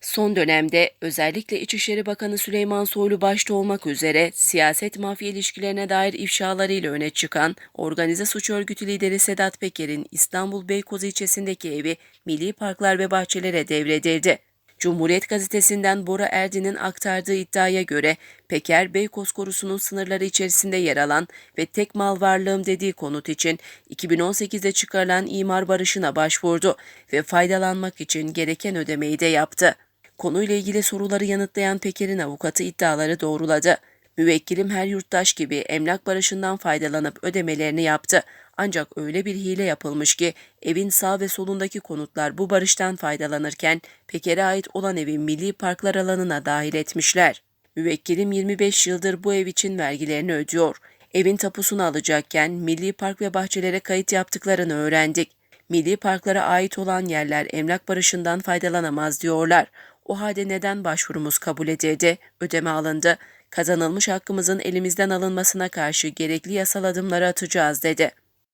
Son dönemde özellikle İçişleri Bakanı Süleyman Soylu başta olmak üzere siyaset mafya ilişkilerine dair ifşalarıyla öne çıkan organize suç örgütü lideri Sedat Peker'in İstanbul Beykoz ilçesindeki evi Milli Parklar ve Bahçelere devredildi. Cumhuriyet gazetesinden Bora Erdin'in aktardığı iddiaya göre Peker, Beykoz korusunun sınırları içerisinde yer alan ve tek mal varlığım dediği konut için 2018'de çıkarılan imar barışına başvurdu ve faydalanmak için gereken ödemeyi de yaptı. Konuyla ilgili soruları yanıtlayan Peker'in avukatı iddiaları doğruladı. Müvekkilim her yurttaş gibi emlak barışından faydalanıp ödemelerini yaptı. Ancak öyle bir hile yapılmış ki evin sağ ve solundaki konutlar bu barıştan faydalanırken Peker'e ait olan evi milli parklar alanına dahil etmişler. Müvekkilim 25 yıldır bu ev için vergilerini ödüyor. Evin tapusunu alacakken milli park ve bahçelere kayıt yaptıklarını öğrendik. Milli parklara ait olan yerler emlak barışından faydalanamaz diyorlar. O halde neden başvurumuz kabul edildi, ödeme alındı? Kazanılmış hakkımızın elimizden alınmasına karşı gerekli yasal adımları atacağız dedi.